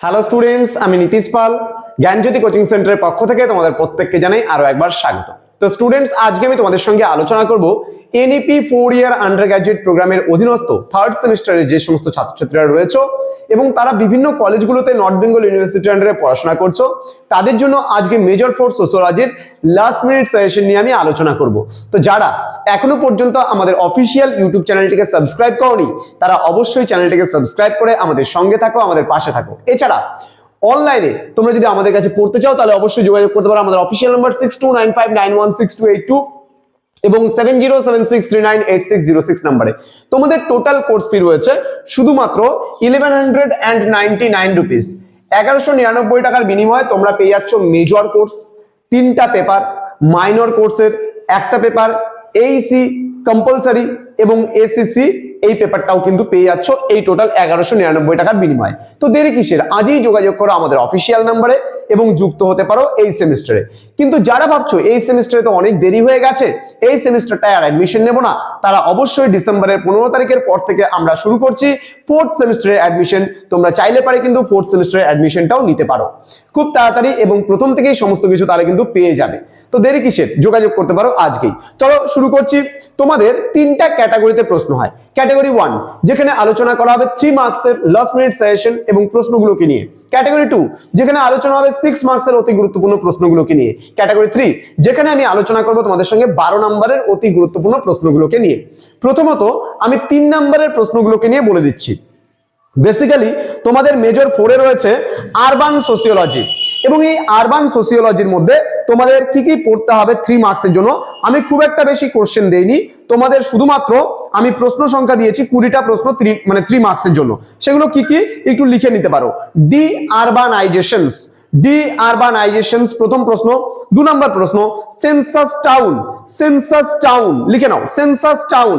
Hello students আমি নীতিশ পাল, জ্ঞানজ্যোতি coaching সেন্টারের পক্ষ থেকে তোমাদের প্রত্যেককে জানাই আরও একবার স্বাগত তো স্টুডেন্টস আজকে আমি তোমাদের সঙ্গে আলোচনা করব NEP four year undergraduate প্রোগ্রামের অধীনস্থ থার্ড সেমিস্টারের যে সমস্ত ছাত্রছাত্রীরা রয়েছে এবং তারা বিভিন্ন কলেজগুলোতে নর্থ বেঙ্গল ইউনিভার্সিটির আন্ডারে পড়াশোনা করছ। তাদের জন্য আজকে মেজর ফোর সোশ্যোলজির লাস্ট মিনিট সাজেশন নিয়ে আমি আলোচনা করব। তো যারা এখনও পর্যন্ত আমাদের অফিসিয়াল ইউটিউব চ্যানেলটিকে সাবস্ক্রাইব করনি, তারা অবশ্যই চ্যানেলটিকে সাবস্ক্রাইব করে আমাদের সঙ্গে থাকো, আমাদের পাশে থাকো। এছাড়া অনলাইনে তোমরা যদি আমাদের কাছে পড়তে চাও, তাহলে অবশ্যই যোগাযোগ করতে পারো। আমাদের official number six two nine five nine one six two eight two এবং seven zero seven six three nine eight six zero six নাম্বারে। তোমাদের টোটাল কোর্স ফি রয়েছে শুধুমাত্র eleven hundred and ninety nine rupees এগারোশো নিরানব্বই টাকার বিনিময়ে তোমরা পেয়ে যাচ্ছ মেজর কোর্স তিনটা পেপার মাইনর কোর্সের একটা পেপার এইসি কম্পালসারি এবং এসিসি এই পেপারটাও কিন্তু পেয়ে যাচ্ছ এই টোটাল এগারোশো নিরানব্বই টাকার বিনিময়ে। তো দেরি কিসের? আজই যোগাযোগ করো আমাদের অফিসিয়াল নাম্বারে এবং যুক্ত হতে পারো এই সেমিস্টারে কিন্তু যারা ভাবছ এই সেমিস্টারে তো অনেক দেরি হয়ে গেছে, এই সেমিস্টারটায় আর অ্যাডমিশন নেব না, তারা অবশ্যই ডিসেম্বরের পনেরো তারিখের পর থেকে আমরা শুরু করছি ফোর্থ সেমিস্টারের অ্যাডমিশন তোমরা চাইলে পারে কিন্তু ফোর্থ সেমিস্টারের অ্যাডমিশনটাও নিতে পারো। খুব তাড়াতাড়ি এবং প্রথম থেকেই সমস্ত কিছু তাহলে কিন্তু পেয়ে যাবে। তো দেরি কিসের? যোগাযোগ করতে পারো আজকেই। চলো শুরু করছি। তোমাদের তিনটা ক্যাটাগরিতে প্রশ্ন হয়। ক্যাটাগরি ওয়ান, যেখানে আলোচনা করা হবে থ্রি মার্কসের লাস্ট মিনিট সাজেশন এবং প্রশ্নগুলোকে নিয়ে। ক্যাটাগরি টু যেখানে আলোচনা হবে সিক্স মার্কসের অতি গুরুত্বপূর্ণ প্রশ্নগুলোকে নিয়ে। ক্যাটাগরি থ্রি যেখানে আমি আলোচনা করব তোমাদের সঙ্গে বারো নম্বরের অতি গুরুত্বপূর্ণ প্রশ্নগুলোকে নিয়ে। প্রথমত, আমি তিন নম্বরের প্রশ্নগুলোকে নিয়ে বলে দিচ্ছি। বেসিক্যালি তোমাদের মেজর ফোরে রয়েছে আরবান সোসিওলজি এবং এই আরবান সোসিওলজির মধ্যে তোমাদের কি কি পড়তে হবে থ্রি মার্কসের জন্য? আমি খুব একটা বেশি কোশ্চেন দেইনি। তোমাদের শুধুমাত্র আমি প্রশ্ন সংখ্যা দিয়েছি কুড়িটা প্রশ্ন মানে থ্রি মার্কসের জন্য। সেগুলো কি কি? একটু লিখে নিতে পারো। ডি আরবানাইজেশনস ডি আরবানাইজেশনস প্রথম প্রশ্ন। দু নম্বর প্রশ্ন। সেন্সাস টাউন সেন্সাস টাউন লিখে নাও। সেন্সাস টাউন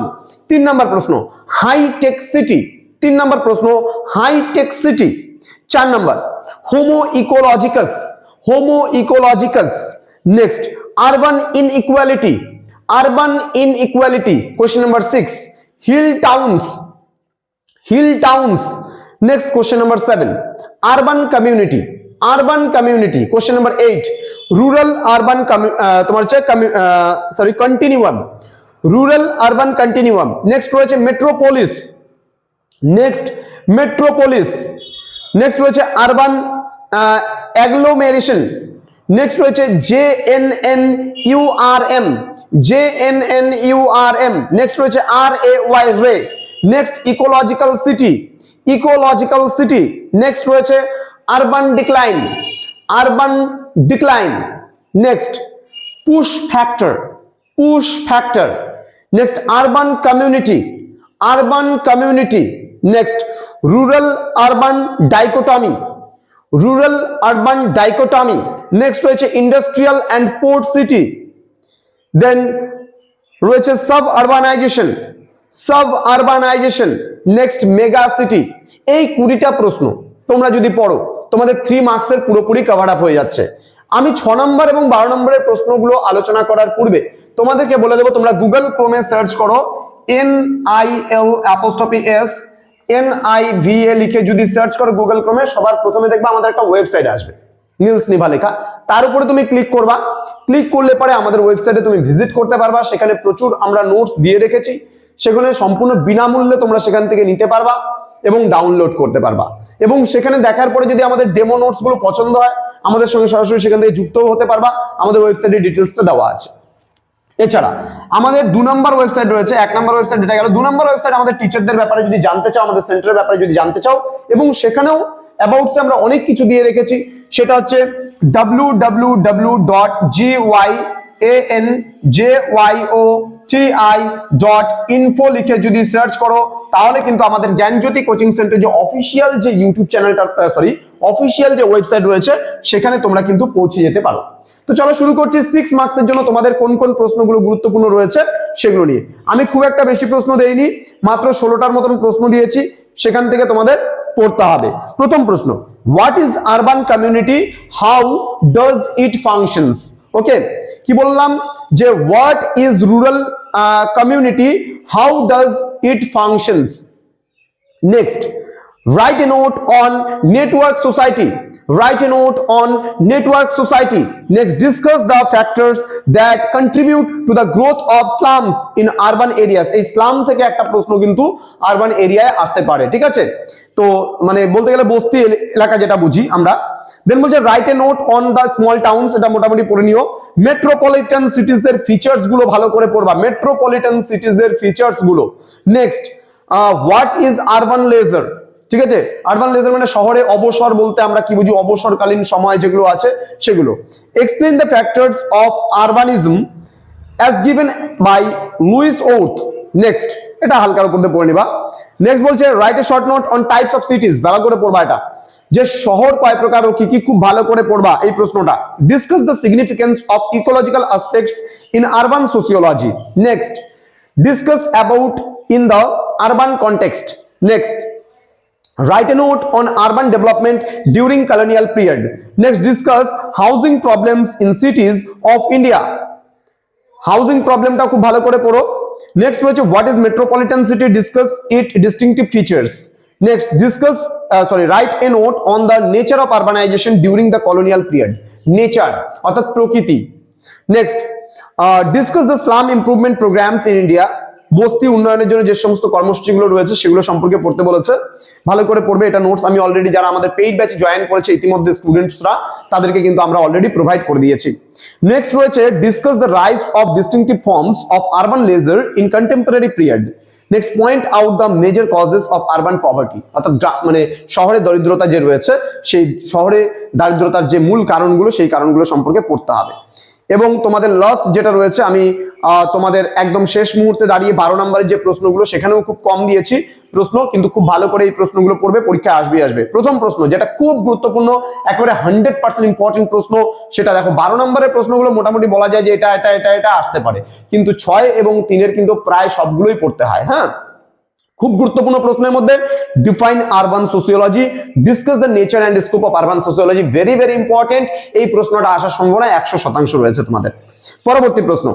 তিন নম্বর প্রশ্ন। হাইটেক সিটি তিন নম্বর প্রশ্ন। হাইটেক সিটি চার নম্বর homo ecologicus homo ecologicus next urban inequality urban inequality question number six hill towns hill towns next question number seven urban community urban community question number eight rural urban তোমার হচ্ছে sorry continuum rural urban continuum next রয়েছে metropolis next metropolis next রয়েছে urban agglomeration next রয়েছে J N N U R M J N N U R M next রয়েছে R A Y ray next ecological city ecological city next রয়েছে urban decline urban decline next push factor push factor next urban community urban community next rural urban dichotomy rural urban dichotomy next রয়েছে industrial and port city then রয়েছে suburbanisation suburbanisation next mega city এই কুড়িটা প্রশ্ন তোমরা যদি পড়ো, তোমাদের three মার্কসের পুরোপুরি কভার আপ হয়ে যাচ্ছে। আমি ছ নম্বর এবং বারো নম্বরের প্রশ্নগুলো আলোচনা করার পূর্বে তোমাদেরকে বলে দেবো, তোমরা গুগল ক্রোমে সার্চ করো N I L apostrophe S N I V A লিখে যদি সার্চ করো গুগল ক্রোমে সবার প্রথমে দেখবে আমাদের একটা ওয়েবসাইট আসবে। নীলস নিভা লেখা। তার উপরে তুমি ক্লিক করবা। ক্লিক করলে পরে আমাদের ওয়েবসাইটে তুমি ভিজিট করতে পারবা। সেখানে প্রচুর আমরা নোটস দিয়ে রেখেছি। সেখানে সম্পূর্ণ বিনামূল্যে তোমরা সেখান থেকে নিতে পারবা এবং ডাউনলোড করতে পারবা। এবং সেখানে দেখার পরে যদি আমাদের ডেমো নোটসগুলো পছন্দ হয়, আমাদের সঙ্গে সরাসরি সেখান থেকে যুক্ত হতে পারবা। আমাদের ওয়েবসাইটে ডিটেলসটা দেওয়া আছে। এছাড়া আমাদের দু নম্বর ওয়েবসাইট রয়েছে, এক নম্বর ওয়েবসাইট এটা গেল, দু নম্বর ওয়েবসাইট আমাদের টিচারদের ব্যাপারে যদি জানতে চাও, আমাদের সেন্টারের ব্যাপারে যদি জানতে চাও, এবং সেখানেও অ্যাবাউটসে আমরা অনেক কিছু দিয়ে রেখেছি, সেটা হচ্ছে W W W dot G Y A N J Y O T I dot info লিখে যদি সার্চ করো, তাহলে কিন্তু আমাদের জ্ঞানজ্যোতি কোচিং সেন্টার যে অফিসিয়াল যে ইউটিউব চ্যানেলটা সরি অফিসিয়াল যে ওয়েবসাইট রয়েছে, সেখানে তোমরা কিন্তু পৌঁছে যেতে পারো। তো চলো শুরু করছি সিক্স মার্কসের জন্য তোমাদের কোন কোন প্রশ্নগুলো গুরুত্বপূর্ণ রয়েছে সেগুলো নিয়ে। আমি খুব একটা বেশি প্রশ্ন দেইনি, মাত্র ষোলোটার মতন প্রশ্ন দিয়েছি, সেখান থেকে তোমাদের পড়তে হবে। প্রথম প্রশ্ন what is urban community how does it functions okay কি বললাম? যে what is rural community how does it functions next write a note on network society write a note on network society next discuss the factors that contribute to the growth of slums in urban areas এই slum থেকে একটা প্রশ্ন কিন্তু urban এরিয়ায় আসতে পারে ঠিক আছে তো মানে বলতে গেলে বস্তি এল- এলাকা যেটা বুঝি আমরা দেন বলছে write a note on the small towns এটা মোটামুটি পড়ে নিও। মেট্রোপলিটন সিটিজ এর ফিচার্সগুলো ভালো করে পড়বা। মেট্রোপলিটন সিটিজ এর ফিচার্সগুলো। Next what is urban leisure ঠিক আছে? আরবান লেজার মানে শহরে অবসর বলতে আমরা কি বুঝি? অবসরকালীন সময় যেগুলো আছে, সেগুলো। Explain the factors of urbanism as given by Louis Wirth next এটা হালকার উপর পড়ে নিবা। নেক্সট বলছে write a short note on types of cities ভালো করে পড়বা এটা। যে শহর কয় প্রকার ও কি কি খুব ভালো করে পড়বা? এই প্রশ্নটা। Discuss the significance of ecological aspects in urban sociology next discuss about in the urban context next write a note on urban development during colonial period. Next, discuss housing problems in cities of india. Housing প্রবলেমটা খুব ভালো করে পড়ো। Next রয়েছে what is metropolitan city discuss it distinctive features next discuss sorry write a note on the nature of urbanisation during the colonial period nature অর্থাৎ প্রকৃতি. Next discuss the slum improvement programmes in India বস্তি উন্নয়নের জন্য যে সমস্ত কর্মসূচিগুলো রয়েছে, সেগুলো সম্পর্কে পড়তে বলেছে। ভালো করে পড়বে এটা নোটস আমি অলরেডি যারা আমাদের পেইড ব্যাচে জয়েন করেছে, ইতিমধ্যে স্টুডেন্টসরা তাদেরকে কিন্তু আমরা অলরেডি প্রোভাইড করে দিয়েছি। নেক্সট রয়েছে discuss the rise of distinctive forms of urban leisure in contemporary period next point out the major causes of urban poverty অর্থাৎ মানে শহরে দরিদ্রতা যে রয়েছে, সেই শহরে দারিদ্রতার যে মূল কারণগুলো, সেই কারণগুলো সম্পর্কে পড়তে হবে। এবং তোমাদের লাস্ট যেটা রয়েছে, আমি তোমাদের একদম শেষ মুহূর্তে দাঁড়িয়ে বারো নম্বরের যে প্রশ্নগুলো, সেখানেও খুব কম দিয়েছি প্রশ্ন, কিন্তু খুব ভালো করে এই প্রশ্নগুলো পড়বে, পরীক্ষায় আসবে আসবে। প্রথম প্রশ্ন, যেটা খুব গুরুত্বপূর্ণ, একেবারে হান্ড্রেড পার্সেন্ট ইম্পর্টেন্ট প্রশ্ন, সেটা দেখো, বারো নম্বরের প্রশ্নগুলো মোটামুটি বলা যায় যে এটা এটা এটা এটা আসতে পারে। কিন্তু ছয় এবং তিনের কিন্তু প্রায় সবগুলোই পড়তে হয় হ্যাঁ? খুব গুরুত্বপূর্ণ প্রশ্নের মধ্যে define urban sociology discuss the nature and scope of urban sociology very very important এই প্রশ্নটা আসার সম্ভাবনা একশো শতাংশ রয়েছে তোমাদের। পরবর্তী প্রশ্ন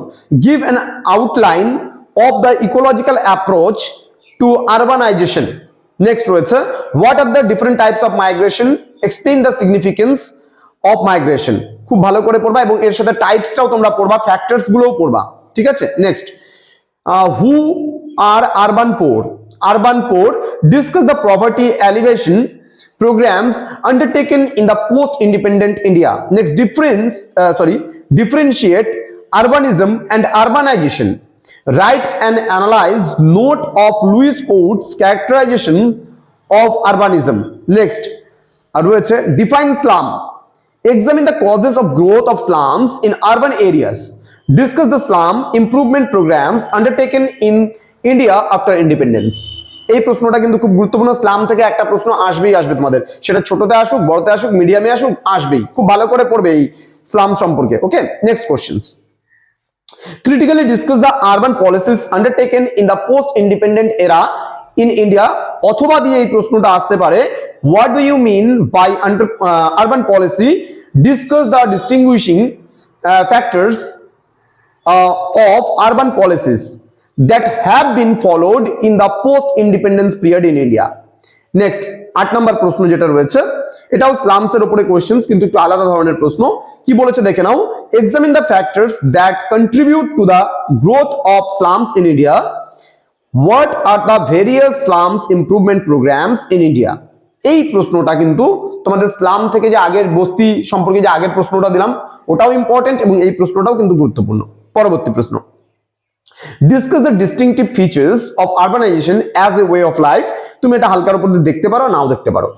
give an outline of the ecological approach to urbanisation next রয়েছে what are the different types of migration explain the significance of migration খুব ভালো করে পড়বা এবং এর সাথে টাইপসটাও তোমরা পড়বা ফ্যাক্টরস গুলোও পড়বা। ঠিক আছে? Next who are urban poor. Urban poor discuss the poverty elevation programs undertaken in the post-independent India. Next, difference, uh, sorry, differentiate urbanism and urbanization. Write and analyze note of Louis Oates characterization of urbanism. Next, define slum. Examine the causes of growth of slums in urban areas. Discuss the slum improvement programs undertaken in India after independence. এই প্রশ্নটা কিন্তু খুব গুরুত্বপূর্ণ slam থেকে একটা প্রশ্ন আসবেই আসবে তোমাদের সেটা ছোটতে আসুক বড়তে আসুক মিডিয়ামে আসুক আসবেই খুব ভালো করে পড়বে এই স্লাম সম্পর্কে okay next questions critically discuss the urban policies undertaken in the post independent era in india অথবা দিয়ে এই প্রশ্নটা আসতে পারে what do you mean by under, uh, urban policy discuss the distinguishing uh, factors uh, of urban policies that have been followed in the post independence period in india. Next আট নম্বর প্রশ্ন যেটা রয়েছে এটাও স্লামস এর উপরে questions কিন্তু একটু আলাদা ধরনের প্রশ্ন। কি বলেছে দেখে নাও examine the factors that contribute to the growth of slums in India what are the various slums improvement programmes in India এই প্রশ্নটা কিন্তু তোমাদের স্লাম থেকে যে আগের বস্তি সম্পর্কে যে আগের প্রশ্নটা দিলাম, ওটাও ইম্পর্টেন্ট এবং এই প্রশ্নটাও কিন্তু গুরুত্বপূর্ণ। পরবর্তী প্রশ্ন। Discuss the distinctive features of urbanisation as a way of life তুমি এটা হালকার উপর দেখতে পারো, নাও দেখতে পারো।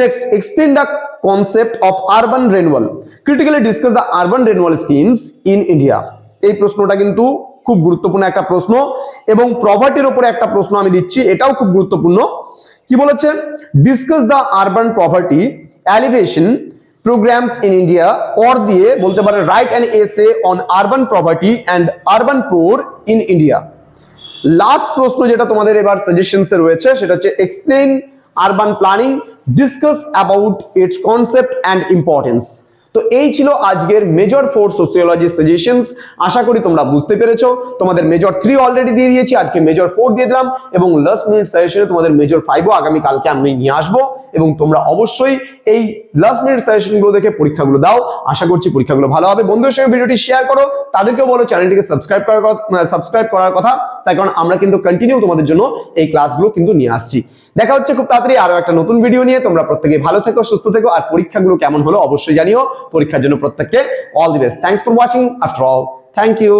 Next explain the concept of urban renewal critically discuss the urban renewal schemes in India এই প্রশ্নটা কিন্তু খুব গুরুত্বপূর্ণ একটা প্রশ্ন এবং প্রভার্টির উপরে একটা প্রশ্ন আমি দিচ্ছি, এটাও খুব গুরুত্বপূর্ণ। কি বলেছে? Discuss the urban poverty alleviation programs in India, or দিয়ে বলতে পারে write an essay on urban property and urban poor in India last প্রশ্ন যেটা তোমাদের এবার সাজেশনসে রয়েছে, সেটা হচ্ছে explain urban planning discuss about its concept and importance তো এই ছিল আজকের মেজর ফোর সোসিওলজি সাজেশনস আশা করি তোমরা বুঝতে পেরেছ। তোমাদের মেজর থ্রি অলরেডি দিয়ে দিয়েছি, আজকে মেজর ফোর দিয়ে দিলাম এবং লাস্ট মিনিট সাজেশনে তোমাদের মেজর ফাইভও আগামী কালকে আমি নিয়ে আসব এবং তোমরা অবশ্যই এই লাস্ট মিনিট সাজেশনগুলো দেখে পরীক্ষাগুলো দাও। আশা করছি পরীক্ষাগুলো ভালো হবে। বন্ধুদের সঙ্গে ভিডিওটি শেয়ার করো। তাদেরকেও বলো চ্যানেলটিকে সাবস্ক্রাইব করার সাবস্ক্রাইব করার কথা। তাই কারণ আমরা কিন্তু কন্টিনিউ তোমাদের জন্য এই ক্লাসগুলো কিন্তু নিয়ে আসছি। দেখা হচ্ছে খুব তাড়াতাড়ি আরও একটা নতুন ভিডিও নিয়ে। তোমরা প্রত্যেকে ভালো থেকো, সুস্থ থেকো, আর পরীক্ষাগুলো কেমন হলো অবশ্যই জানিও। পরীক্ষার জন্য প্রত্যেককে all the best thanks for watching after all thank you